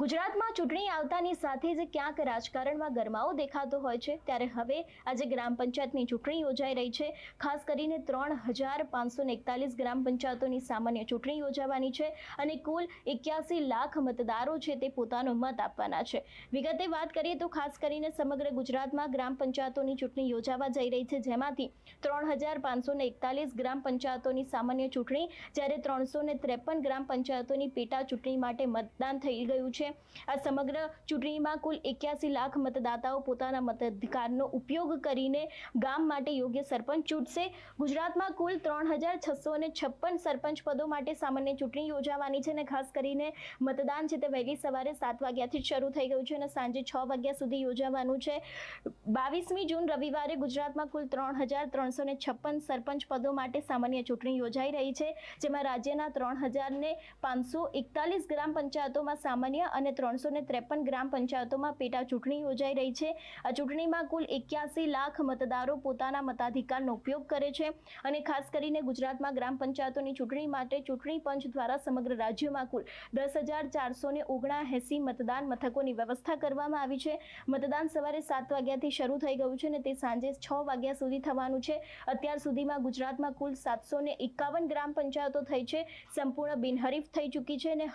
ગુજરાતમાં ચૂંટણી આવતાની સાથે જ ક્યાંક રાજકારણમાં ગરમાવો દેખાતો હોય છે, ત્યારે હવે આજે ગ્રામ પંચાયતની ચૂંટણી યોજાઈ રહી છે. ખાસ કરીને ત્રણ હજાર પાંચસો એકતાલીસ ગ્રામ પંચાયતોની સામાન્ય ચૂંટણી યોજાવાની છે અને કુલ એક્યાસી લાખ મતદારો છે તે પોતાનો મત આપવાના છે. વિગતે વાત કરીએ તો ખાસ કરીને સમગ્ર ગુજરાતમાં ગ્રામ પંચાયતોની ચૂંટણી યોજાવા જઈ રહી છે, જેમાંથી ત્રણ હજાર પાંચસો એકતાલીસ ગ્રામ પંચાયતોની સામાન્ય ચૂંટણી, જ્યારે ત્રણસો ત્રેપન ગ્રામ પંચાયતોની પેટા ચૂંટણી માટે મતદાન થઈ ગયું છે. આ સમગ્ર ચૂંટણીમાં કુલ એક્યાસી લાખ મતદાતાઓ પોતાના મતાધિકારનો ઉપયોગ કરીને ગામ માટે યોગ્ય સરપંચ ચૂંટશે. ગુજરાતમાં કુલ ત્રણ હજાર છસો ને છપ્પન સરપંચ પદો માટે સામાન્ય ચૂંટણી યોજાવાની છે અને ખાસ કરીને મતદાન છે તે વહેલી સવારે સાત વાગ્યાથી શરૂ થઈ ગયું છે અને સાંજે છ વાગ્યા સુધી યોજાવાનું છે. બાવીસમી જૂન રવિવારે ગુજરાતમાં કુલ ત્રણ હજાર ત્રણસો ને છપ્પન સરપંચ પદો માટે સામાન્ય ચૂંટણી યોજાઈ રહી છે, જેમાં રાજ્યના ત્રણ હજાર ને પાંચસો એકતાલીસ ગ્રામ પંચાયતોમાં સામાન્ય અને ત્રણસો ત્રેપન ગ્રામ પંચાયતોમાં પેટા ચૂંટણી યોજાઈ રહી છે. આ ચૂંટણીમાં કુલ એક્યાસી લાખ મતદારો પોતાના મતાધિકારનો ઉપયોગ કરે છે અને ખાસ કરીને ગુજરાતમાં ગ્રામ પંચાયતોની ચૂંટણી માટે ચૂંટણી પંચ દ્વારા સમગ્ર રાજ્યમાં કુલ દસ હજાર ચારસો ઓગણાએંસી મતદાન મથકોની વ્યવસ્થા કરવામાં આવી છે. મતદાન સવારે સાત વાગ્યાથી શરૂ થઈ ગયું છે અને તે સાંજે છ વાગ્યા સુધી થવાનું છે. અત્યાર સુધીમાં ગુજરાતમાં કુલ સાતસો એકાવન ગ્રામ પંચાયતો થઈ છે. સંપૂર્ણ બિનહરીફ થઈ ચૂકી છે અને